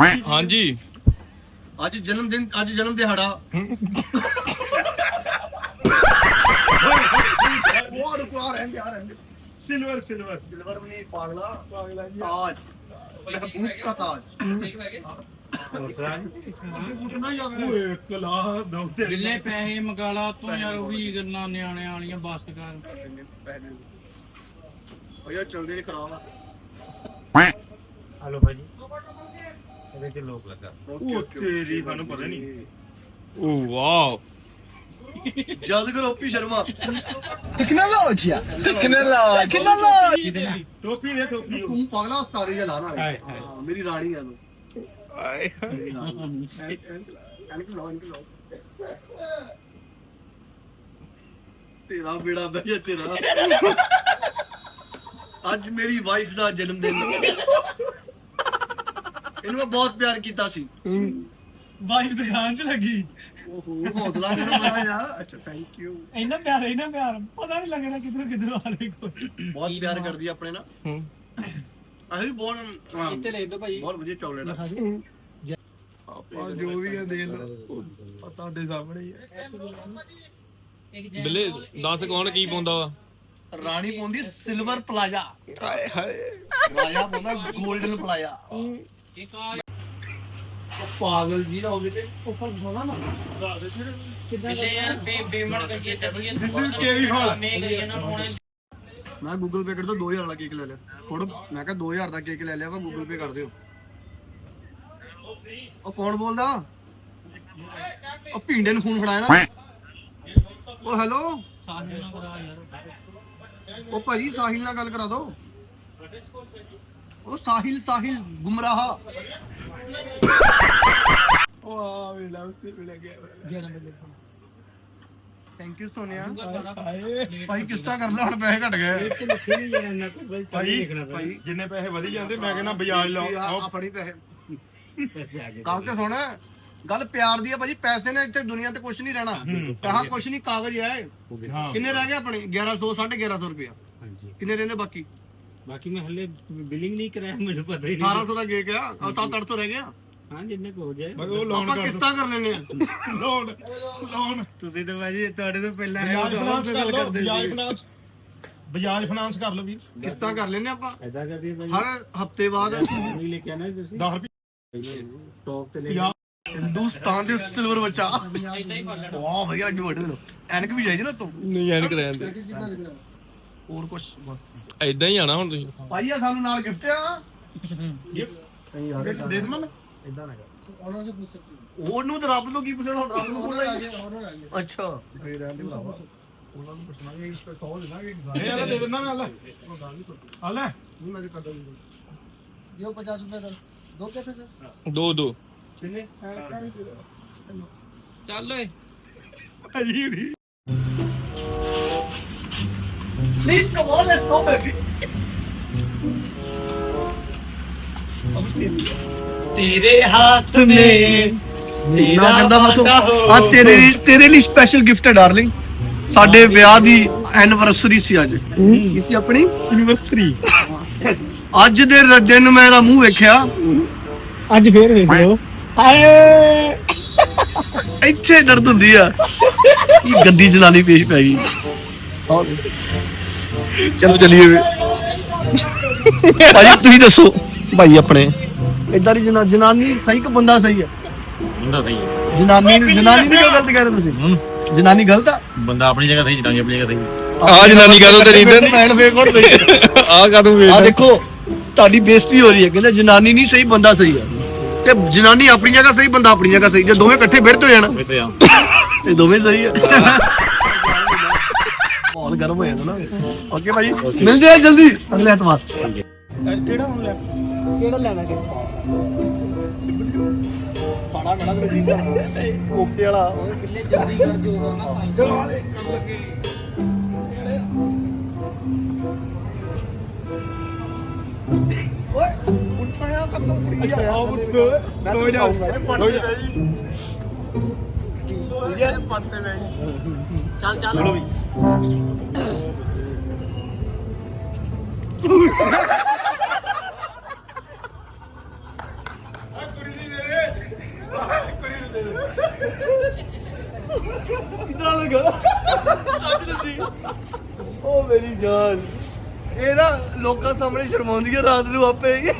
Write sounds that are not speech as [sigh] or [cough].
ਹਾਂਜੀ। ਅੱਜ ਜਨਮ ਦਿਨ ਅੱਜ ਜਨਮ ਦਿਹਾੜਾ। Silver silver. ਸਿਲਵਰ ਵੀ ਪਾਗਲਾ। ਪਾਗਲਾ ਜੀ। ਤਾਜ। ਮਹਿਬੂਬ ਦਾ ਤਾਜ। ਓਏ ਕਲਾ ਦੌਤੇ ਗਿੱਲੇ ਪੈਸੇ ਮੰਗਾਲਾ ਤੂੰ ਯਾਰ ਉਹੀ ਗੱਲਾਂ ਨਿਆਣਿਆਂ ਵਾਲੀਆਂ ਬਸ ਕਰ। ਪਹਿਨੇ ਓ ਯਾਰ ਇਹਦੇ ਚ ਲੋਕ ਲੱਗਾ। ਉਹ ਤੇਰੀ ਸਾਨੂੰ ਪਤਾ ਨਹੀਂ। Oh wow. ਜਲਦ ਕਰੋ ਓਪੀ ਸ਼ਰਮਾ। ਟੋਪੀ ਦੇ ਟੋਪੀ ਤੂੰ ਪਾਗਲਾ ਉਸਤਾਰੀ ਜਿਹਾ ਲਾਣਾ ਹਾਏ, ਹਾਏ। ਹਾਂ, ਮੇਰੀ ਰਾਣੀ ਆ ਤੂੰ। ਆਏ ਐਨਕ ਲਾਓ ਐਨਕ ਲਾਓ। ਤੇਰਾ ਬੇੜਾ ਤੇਰਾ। ਅੱਜ ਮੇਰੀ ਵਾਈਫ ਦਾ ਜਨਮ ਦਿਨ ਇਹਨੂੰ ਮੈਂ ਬਹੁਤ ਪਿਆਰ ਕੀਤਾ ਸੀ। ਬਾਈ ਦੁਕਾਨ ਚ ਲੱਗੀ। ਓਹੋ ਹੌਸਲਾ ਕਰ ਮਾਰਾ ਯਾਰ ਅੱਛਾ ਥੈਂਕ ਯੂ ਇੰਨਾ ਪਿਆਰ ਇੰਨਾ ਪਿਆਰ। ਪਤਾ ਨਹੀਂ ਲੱਗਣਾ ਕਿਧਰੋਂ ਕਿਧਰੋਂ ਆ ਰਹੀ ਕੋਈ। ਬਹੁਤ ਪਿਆਰ ਕਰਦੀ ਆ ਆਪਣੇ ਨਾਲ ਹੂੰ। ਅਸੀਂ ਵੀ ਬਹੁਤ ਹਾਂ, ਇੱਥੇ ਲੈ ਦੋ ਭਾਈ ਬਹੁਤ ਵਧੀਆ ਚਾਕਲੇਟ ਆ। ਆਪਾਂ ਜੋ ਵੀ ਆ ਦੇ ਲਓ। ਆ ਤੁਹਾਡੇ ਸਾਹਮਣੇ ਹੀ ਆ। ਬਿੱਲੇ ਦੱਸ ਕੌਣ ਕੀ ਪਾਉਂਦਾ ਵਾ? ਰਾਣੀ ਪਾਉਂਦੀ ਸਿਲਵਰ ਪਲਾਜ਼ਾ ਆਏ ਹਾਏ ਰਾਜਾ ਪਾਉਂਦਾ 골ਡਨ ਪਲਾਜ਼ਾ ਪਾਗਲ ਜੀ ਨਾ ਹੋਵੇ ਤੇ. ਮੈਂ ਕਰੀਏ ਨਾ ਹੁਣ। ਮੈਂ ਗੂਗਲ ਪੇ ਕਰਦਾ 2000 ਵਾਲਾ ਕੇਕ ਲੈ ਲਿਆ। ਫੋਟੋ ਮੈਂ ਕਿਹਾ 2000 ਦਾ ਕੇਕ ਲੈ ਲਿਆ ਵਾ ਗੂਗਲ ਪੇ ਕਰ ਦਿਓ। ਉਹ ਕੌਣ ਬੋਲਦਾ? ਉਹ ਭਿੰਡੇ ਨੂੰ ਫੋਨ ਫੜਾਇਆ ਨਾ। ਉਹ ਹੈਲੋ? ਸਾਹਿਲ ਨਾ ਕਰਾ ਯਾਰ। ਉਹ ਭਾਜੀ ਸਾਹਿਲ ਨਾਲ ਗੱਲ ਕਰਾ ਦਿਓ ਉਹ ਸਾਹਿਲ ਸਾਹਿਲ ਗੁੰਮਰਾਹ। ਉਹ ਆ ਵੀ ਲਵ ਸੀ ਮਿਲ ਗਿਆ। Thank you Sonia. ਭਾਈ ਕਿਸ਼ਤਾ ਕਰ ਲੈ ਹੁਣ ਪੈਸੇ ਘਟ ਗਏ। ਭਾਈ ਭਾਈ ਜਿੰਨੇ ਪੈਸੇ ਵਧੀ ਜਾਂਦੇ ਮੈਂ ਕਹਿੰਦਾ ਬਜਾਜ ਲਾਓ। ਆ ਫੜੀ ਪੈਸੇ। ਗੱਲ ਤੇ ਸੁਣ ਗੱਲ ਪਿਆਰ ਦੀ ਆ ਭਾਜੀ ਪੈਸੇ ਨੇ ਇੱਥੇ ਦੁਨੀਆ ਤੇ ਕੁਝ ਨਹੀਂ ਰਹਿਣਾ। ਕਹਾ ਕੁਝ ਨਹੀਂ ਕਾਗਜ਼ ਹੈ। ਹਾਂ। ਕਿੰਨੇ ਰਹਿ ਗਏ ਆਪਣੇ? 1100 1150 ਰੁਪਇਆ। ਹਾਂਜੀ। ਕਿੰਨੇ ਰਹਿੰਦੇ ਬਾਕੀ? ਬਾਕੀ ਮੈਂ ਹਲੇ ਬਿਲਿੰਗ ਨਹੀਂ ਕਰਾਇਆ ਮੈਨੂੰ ਪਤਾ ਹੀ ਨਹੀਂ। 1800 ਦਾ ਗੇ ਗਿਆ ਆ 7-800 ਰਹਿ ਗਿਆ। ਹਾਂ ਜਿੰਨੇ ਕੋ ਹੋ ਜਾਏ। ਬਸ ਉਹ ਲੋਨ ਕਰ ਕਿਸ਼ਤਾਂ ਕਰ ਲੈਨੇ ਆ ਲੋਨ ਲੋਨ ਤੁਸੀਂ ਤਾਂ ਭਾਜੀ ਤੁਹਾਡੇ ਤੋਂ ਪਹਿਲਾਂ ਬਜਾਜ ਫਾਈਨਾਂਸ ਕਰ ਲਓ ਬਜਾਜ ਫਾਈਨਾਂਸ ਬਜਾਜ ਫਾਈਨਾਂਸ ਕਰ ਲਓ ਵੀਰ। ਕਿਸ਼ਤਾਂ ਕਰ ਲੈਨੇ ਆਪਾਂ। ਐਦਾਂ ਕਰਦੀ ਭਾਜੀ। ਹਰ ਹਫ਼ਤੇ ਬਾਅਦ। ਨਹੀਂ ਲੈ ਕੇ ਆਣਾ ਤੁਸੀਂ? 10 ਰੁਪਏ। ਟੌਪ ਤੇ ਲੈ ਹਿੰਦੁਸਤਾਨ ਦੇ ਸਿਲਵਰ ਬੱਚਾ। ਇਦਾਂ ਹੀ ਪੜ ਲੈਣਾ। ਵਾਹ ਵਧੀਆ ਅੱਜ ਲੋ ਐਨਕ ਵੀ ਚਾਹੀਦੀ ਨਾ ਤੂੰ ਨਹੀਂ ਐਨਕ ਰਹਿਣ ਦੇ। ਹੋਰ ਕੁਛ? ਬਸ ਐਦਾਂ ਹੀ ਆਣਾ ਹੁਣ ਤੁਸੀਂ। ਭਾਈ ਆ ਸਾਨੂੰ ਨਾਲ ਗਿਫਟ ਆ। ਦੇ ਦੇ ਦਮਨ ਇਦਾਂ ਨਾ ਕਰ। ਉਹਨੂੰ ਤਾਂ ਰੱਬ ਤੋਂ ਕੀ ਪੁੱਛਣਾ ਹੁਣ ਰੱਬ ਨੂੰ ਪੁੱਛਣਾ ਅੱਛਾ। ਫੇਰ ਰਹਿਣ ਦੇ ਭਰਾਵਾ। ਉਹਨਾਂ ਨੂੰ ਪੁੱਛਣਾ ਇਹ ਇਸ ਤੋਂ ਦੇਣਾ ਕਿ ਇਹ ਵਾਲਾ ਦੇ ਦਿੰਦਾ ਮੈਂ ਹਲੇ। ਹਲੇ ਨਹੀਂ ਮੈਂ ਕਦੋਂ ਦਿਓ 50 ਰੁਪਏ ਦਾ ਦੋ ਕੇ ਫਿਰ? ਦੋ ਦੋ। ਕਿੰਨੇ? ਚੱਲ ਓਏ। ਭਾਜੀ Please come on, let's go, baby. ਤੇਰੇ ਹੱਥ ਮੇ ਨਾ ਕਹਿੰਦਾ ਹੱਥ। ਆ ਤੇਰੇ ਲਈ ਤੇਰੇ ਲਈ ਸਪੈਸ਼ਲ ਗਿਫਟ ਹੈ ਡਾਰਲਿੰਗ ਸਾਡੇ ਵਿਆਹ ਦੀ ਐਨਵਰਸਰੀ ਸੀ ਅੱਜ। ਕੀ ਸੀ ਆਪਣੀ? ਯੂਨੀਵਰਸਿਟੀ ਅੱਜ ਦੇ ਰ- ਦਿਨ ਮੈਂ ਇਹਦਾ ਮੂੰਹ ਵੇਖਿਆ। ਅੱਜ ਫੇਰ ਵੇਖ ਲਓ। ਇੱਥੇ ਦਰਦ ਹੁੰਦੀ ਆ। ਗੰਦੀ ਜਨਾਨੀ ਪੇਸ਼ ਪੈ ਗਈ। ਚਲੋ ਚਲੀਏ ਭਾਜੀ ਤੁਸੀਂ ਦੱਸੋ ਭਾਈ ਆਪਣੇ। ਇਦਾਂ ਦੀ ਜਨਾ- ਜਨਾਨੀ ਸਹੀ ਕਿ ਬੰਦਾ ਸਹੀ ਹੈ? ਬੰਦਾ ਸਹੀ ਜਨਾਨੀ ਜਨਾਨੀ ਨਹੀਂ ਕਿਉਂ ਗਲਤ ਕਹਿ ਰਹੇ ਤੁਸੀਂ? ਜਨਾਨੀ ਗਲਤ ਆ? ਬੰਦਾ ਆਪਣੀ ਜਗ੍ਹਾ ਸਹੀ ਜਨਾਨੀ ਆਪਣੀ ਜਗ੍ਹਾ ਸਹੀ। ਆ ਜਨਾਨੀ ਕਦੋਂ ਤੇਰੀ ਇੱਧਰ ਭੈਣ ਫੇਰ ਕੋਣ ਸਹੀ ਆ ਕਦੋਂ ਆ ਦੇਖੋ ਤੁਹਾਡੀ ਬੇਇੱਜ਼ਤੀ ਹੋ ਰਹੀ ਹੈ ਕਹਿੰਦੇ ਜਨਾਨੀ ਨਹੀਂ ਸਹੀ ਬੰਦਾ ਸਹੀ ਹੈ। ਤੇ ਜਨਾਨੀ ਆਪਣੀ ਜਗ੍ਹਾ ਸਹੀ ਬੰਦਾ ਆਪਣੀ ਜਗ੍ਹਾ ਸਹੀ ਜੇ ਦੋਵੇਂ ਇਕੱਠੇ ਫਿਰਤ ਹੋ ਜਾਣ। ਵੇ ਤੇ ਆ ਤੇ ਦੋਵੇਂ ਸਹੀ ਹੈ। [laughs] ਗਰਮ ਹੋ ਜਾਂਦਾ ਨਾ। ਓਕੇ ਭਾਈ। ਮਿਲਦੇ ਆ ਜਲਦੀ ਅਗਲੇ ਐਤਵਾਰ। ਕਿਹੜਾ ਹੁਣ ਲੈ ਸਾੜਾ ਮੇਰਾ ਤੇ ਜੀਵਾ ਕੋਫਤੇ ਵਾਲਾ। ਬਿੱਲੇ ਜਲਦੀ ਕਰ ਜੋ ਕਰਨਾ ਸਾਈਂ ਓਏ ਉੱਠਿਆ ਕਦੋਂ ਕੁੜੀ ਆ। ਉੱਠ ਮੈਂ ਲੋ ਜਾ ਲੋ ਜਾ ਇਹ ਪੱਤੇ ਦੇ ਚੱਲ ਚੱਲ। ਚਲੋ ਵੀ। ਕੁੜੀ ਨਹੀਂ ਦੇ ਦੇ। ਕੁੜੀ ਨੂੰ ਦੇ ਦੇ। ਕਿਦਾਂ ਲੱਗਾ? ਸੱਚ ਦੱਸੀ। ਉਹ ਮੇਰੀ ਜਾਨ। ਇਹ ਨਾ ਲੋਕਾਂ ਸਾਹਮਣੇ ਸ਼ਰਮਾਉਂਦੀ ਹੈ ਰਾਤ ਨੂੰ ਆਪੇ ਹੀ।